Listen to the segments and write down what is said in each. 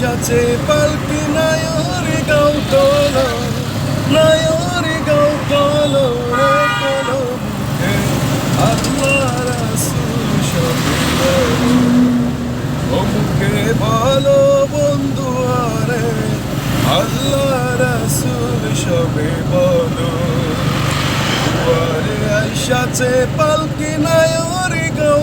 আইসাছে পালকি নায়রে গাও তলো, নায়রে গাও তলো রে তলো। বন্ধু আরে আল্লাহ রাসূল সবে বলো। দুয়ারে আইসাছে পালকি নায়রে গাও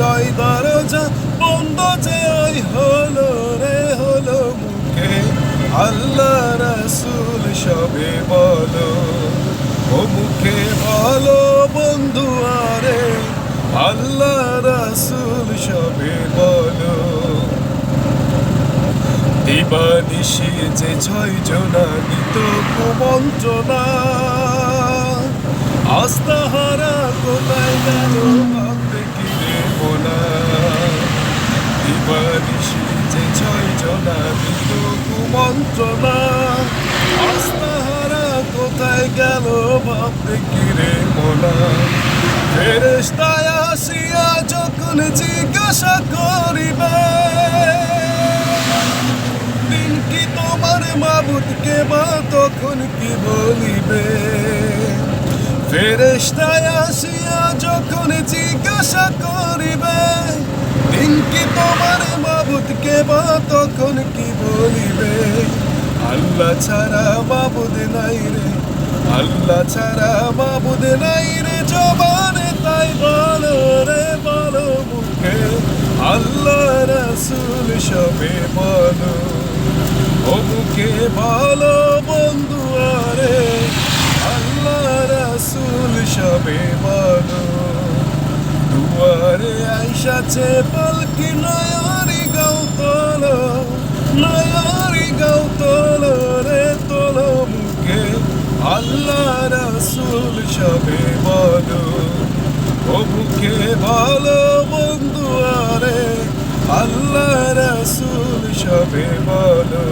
নয় দরজা বন্ধ যে ওই হলো রে, হলো মুখে। আল্লাহ রসুল সবে বলো, ও মুখে বলো বন্ধু আরে। আল্লাহ রসুল সবে বলো। দিবানিশি যে ছয় জনা নিত কুমন্ত্রণা, আস্তাহারা কোথায় গেল ভাবতে কিরে বোনা দিবানিশি যে ছয় জনা নিত কুমন্ত্রণা আস্তাহারা কোথায় গেল ভাবতে কিরে মোনা ফেরেস্তায় আসিয়া যখন জিজ্ঞাসা করিবে দিন কি তোমার মাবুদকে বা তখন কি বলিবে ফেরেস্তায় আসিয়া যখন জিজ্ঞাসা করিবে দিন কি তোমার মাবুদকে বা তখন কি বলিবে? আল্লাহ ছাড়া মাবুদ নাই রে। আল্লাহ ছাড়া মাবুদ নাই রে। জবানে তাই বলো রে, বলো মুখে। আল্লাহ রসুল সবে বলো। ও মুখে বলো বন্ধু আরে। আল্লাহ রসুল সবে বলো। দুয়ারে আইসাছে পালকি গাও তোলো নয়ারি গাও তোলো রে তোলো মুখে আল্লাহ রাসুল সবে বলো ও মুখে ভালো বন্ধু আরে, আল্লাহ রাসুল সবে বলো